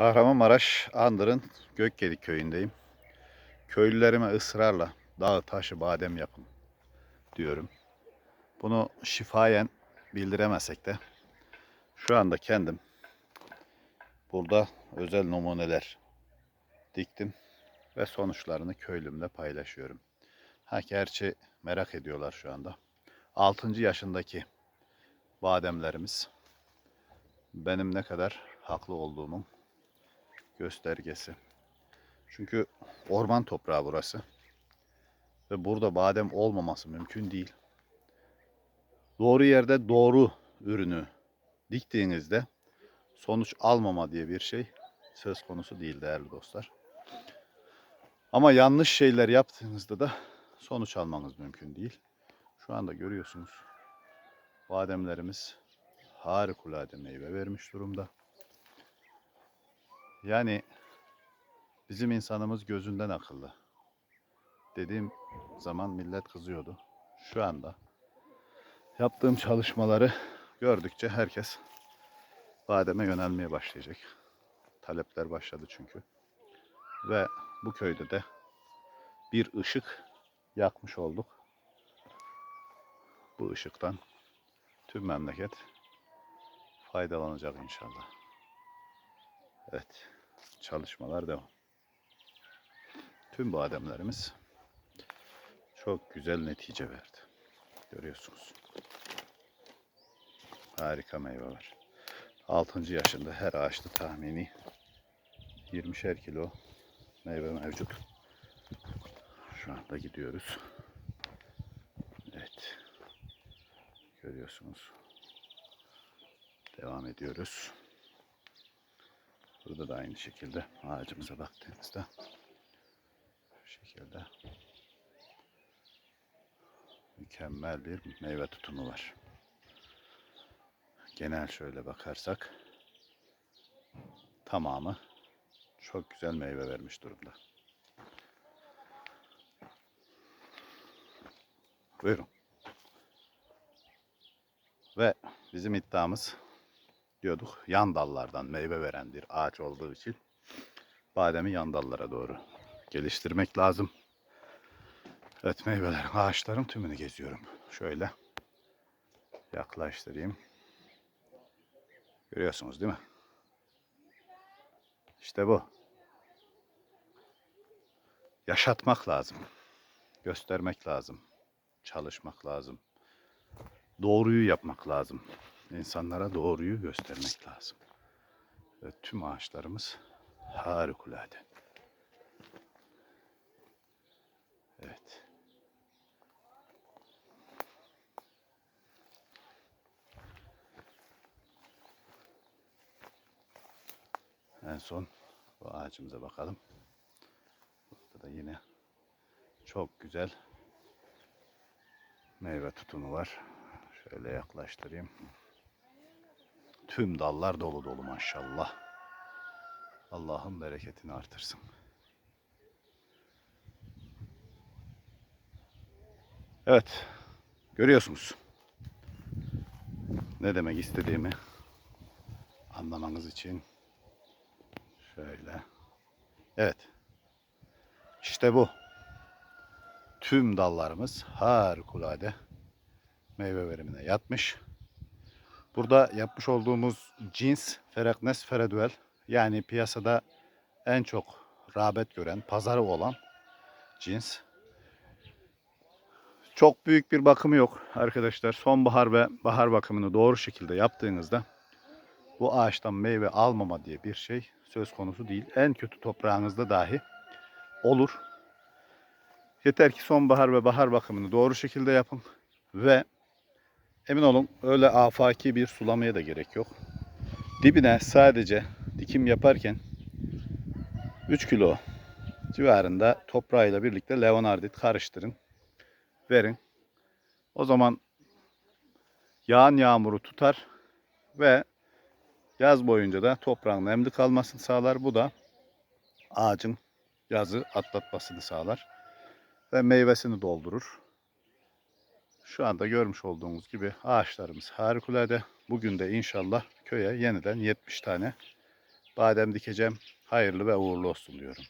Kahramanmaraş Andır'ın Gökgedik köyündeyim. Köylülerime ısrarla dağ taşı badem yapın diyorum. Bunu şifayen bildiremesek de şu anda kendim burada özel numuneler diktim ve sonuçlarını köylümle paylaşıyorum. Ha gerçi merak ediyorlar şu anda. 6. yaşındaki bademlerimiz benim ne kadar haklı olduğumun göstergesi. Çünkü orman toprağı burası. Ve burada badem olmaması mümkün değil. Doğru yerde doğru ürünü diktiğinizde sonuç almama diye bir şey söz konusu değil değerli dostlar. Ama yanlış şeyler yaptığınızda da sonuç almanız mümkün değil. Şu anda görüyorsunuz bademlerimiz harikulade meyve vermiş durumda. Yani bizim insanımız gözünden akıllı. Dediğim zaman millet kızıyordu. Şu anda yaptığım çalışmaları gördükçe herkes bademe yönelmeye başlayacak. Talepler başladı çünkü. Ve bu köyde de bir ışık yakmış olduk. Bu ışıktan tüm memleket faydalanacak inşallah. Evet, çalışmalar devam. Tüm bademlerimiz çok güzel netice verdi. Görüyorsunuz. Harika meyve var. 6. yaşında her ağaçta tahmini 20'şer kilo meyve mevcut. Şu anda gidiyoruz. Evet. Görüyorsunuz. Devam ediyoruz. Burada da aynı şekilde ağacımıza baktığınızda şu şekilde mükemmel bir meyve tutumu var. Genel şöyle bakarsak tamamı çok güzel meyve vermiş durumda. Buyurun. Ve bizim iddiamız diyorduk yan dallardan meyve veren bir ağaç olduğu için bademi yan dallara doğru geliştirmek lazım. Evet meyvelerin, ağaçların tümünü geziyorum. Şöyle yaklaştırayım. Görüyorsunuz değil mi? İşte bu. Yaşatmak lazım. Göstermek lazım. Çalışmak lazım. Doğruyu yapmak lazım. İnsanlara doğruyu göstermek lazım. Ve tüm ağaçlarımız harikulade. Evet. En son bu ağacımıza bakalım. Burada da yine çok güzel meyve tutumu var. Şöyle yaklaştırayım. Tüm dallar dolu dolu maşallah. Allah'ın bereketini artırsın. Evet. Görüyorsunuz. Ne demek istediğimi anlamanız için şöyle. Evet. İşte bu. Tüm dallarımız harikulade meyve verimine yatmış. Burada yapmış olduğumuz cins Feraknes Fereduel yani piyasada en çok rağbet gören, pazarı olan cins. Çok büyük bir bakımı yok arkadaşlar. Sonbahar ve bahar bakımını doğru şekilde yaptığınızda bu ağaçtan meyve almama diye bir şey söz konusu değil. En kötü toprağınızda dahi olur. Yeter ki sonbahar ve bahar bakımını doğru şekilde yapın ve emin olun öyle afaki bir sulamaya da gerek yok. Dibine sadece dikim yaparken 3 kilo civarında toprağıyla birlikte leonardit karıştırın. Verin. O zaman yağan yağmuru tutar ve yaz boyunca da toprağın nemli kalmasını sağlar. Bu da ağacın yazı atlatmasını sağlar ve meyvesini doldurur. Şu anda görmüş olduğunuz gibi ağaçlarımız harikulade. Bugün de inşallah köye yeniden 70 tane badem dikeceğim. Hayırlı ve uğurlu olsun diyorum.